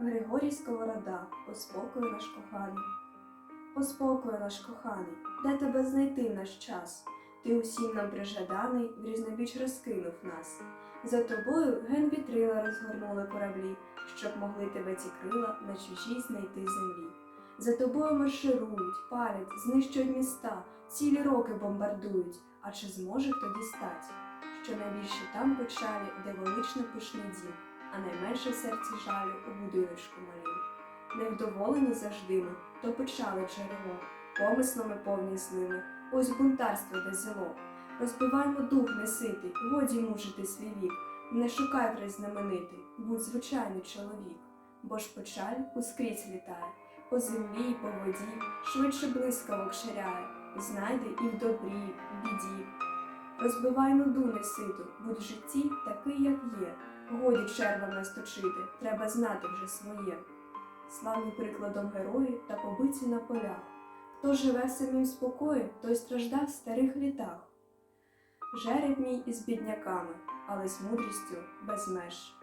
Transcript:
Григорій Сковорода, Поспокою наш коханий. Поспокою наш коханий, де тебе знайти в наш час? Ти усім нам прижаданий, в різнобіч розкинув нас. За тобою ген вітрила розгорнули кораблі, щоб могли тебе ці крила на чужій знайти землі. За тобою марширують, палять, знищують міста, цілі роки бомбардують. А чи зможе хто дістать? Що найбільше там печалі, де велично пишний дім, а найменше в серці жалю у будиночку малім. Невдоволені завжди ми, то печали джерело, помислами повні злими, ось бунтарство де зело. Розбиваймо дух неситий, годі мучити свій вік, не шукай край знаменитий, будь звичайний чоловік, бо ж печаль ускрізь літає, по землі й по воді, швидше блискавок ширяє, знайде і в добрі, в біді. Розбивай нуду неситу, будь в житті такий, як є. Годі червами нас точити, треба знати вже своє. Славні прикладом герої та побиті на полях. Хто живе самим спокої, той страждав в старих літах. Жереб мій із бідняками, але з мудрістю без меж.